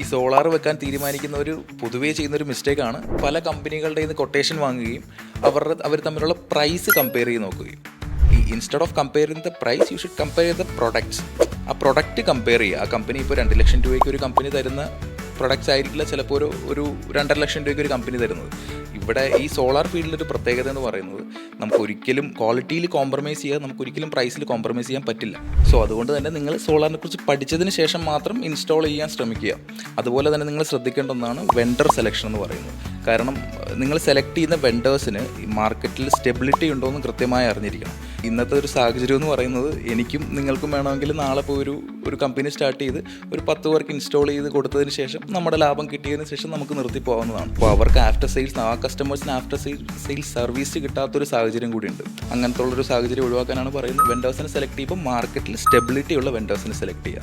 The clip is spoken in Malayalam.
ഈ സോളാർ വെക്കാൻ തീരുമാനിക്കുന്ന ഒരു പൊതുവേ ചെയ്യുന്ന ഒരു മിസ്റ്റേക്കാണ് പല കമ്പനികളുടെ നിന്ന് കൊട്ടേഷൻ വാങ്ങുകയും അവരുടെ അവർ തമ്മിലുള്ള പ്രൈസ് കമ്പയർ ചെയ്ത് നോക്കുകയും. ഈ instead of comparing the price you should compare the products ആ പ്രൊഡക്റ്റ് കമ്പയർ ചെയ്യുക. ആ കമ്പനി ഇപ്പോൾ രണ്ട് ലക്ഷം രൂപയ്ക്ക് ഒരു കമ്പനി തരുന്ന പ്രൊഡക്ട്സ് ആയിരിക്കില്ല ചിലപ്പോൾ ഒരു ഒരു രണ്ടര ലക്ഷം രൂപയ്ക്ക് ഒരു കമ്പനി തരുന്നത്. ഇവിടെ ഈ സോളാർ ഫീൽഡിൽ ഒരു പ്രത്യേകത എന്ന് പറയുന്നത് നമുക്ക് ഒരിക്കലും ക്വാളിറ്റിയിൽ കോംപ്രമൈസ് ചെയ്യാൻ നമുക്ക് ഒരിക്കലും പ്രൈസിൽ കോംപ്രമൈസ് ചെയ്യാൻ പറ്റില്ല. സോ അതുകൊണ്ട് തന്നെ നിങ്ങൾ സോളാറിനെ കുറിച്ച് പഠിച്ചതിന് ശേഷം മാത്രം ഇൻസ്റ്റാൾ ചെയ്യാൻ ശ്രമിക്കുക. അതുപോലെ തന്നെ നിങ്ങൾ ശ്രദ്ധിക്കേണ്ട ഒന്നാണ് വെണ്ടർ സെലക്ഷൻ എന്ന് പറയുന്നത്. കാരണം നിങ്ങൾ സെലക്ട് ചെയ്യുന്ന വെണ്ടേഴ്സിന് മാർക്കറ്റിൽ സ്റ്റെബിലിറ്റി ഉണ്ടോ എന്ന് കൃത്യമായി അറിഞ്ഞിരിക്കണം. ഇന്നത്തെ ഒരു സാഹചര്യം എന്ന് പറയുന്നത് എനിക്കും നിങ്ങൾക്കും വേണമെങ്കിൽ നാളെ ഇപ്പോൾ ഒരു ഒരു കമ്പനി സ്റ്റാർട്ട് ചെയ്ത് ഒരു പത്ത് പേർക്ക് ഇൻസ്റ്റാൾ ചെയ്ത് കൊടുത്തതിന് ശേഷം നമ്മുടെ ലാഭം കിട്ടിയതിന് ശേഷം നമുക്ക് നിർത്തി പോകാവുന്നതാണ് അപ്പോൾ അവർക്ക് ആഫ്റ്റർ സെയിൽസ് ആ കസ്റ്റമേഴ്സിന് ആഫ്റ്റർ സെയിൽ സർവീസ് കിട്ടാത്തൊരു സാഹചര്യം കൂടിയുണ്ട്. അങ്ങനത്തെ ഉള്ളൊരു സാഹചര്യം ഒഴിവാക്കാനാണ് പറയുന്നത്. വെൻഡേഴ്സിനെ സെലക്ട് ചെയ്യുമ്പോൾ മാർക്കറ്റിൽ സ്റ്റെബിലിറ്റി ഉള്ള വെൻഡേഴ്സിനെ സെലക്ട് ചെയ്യുക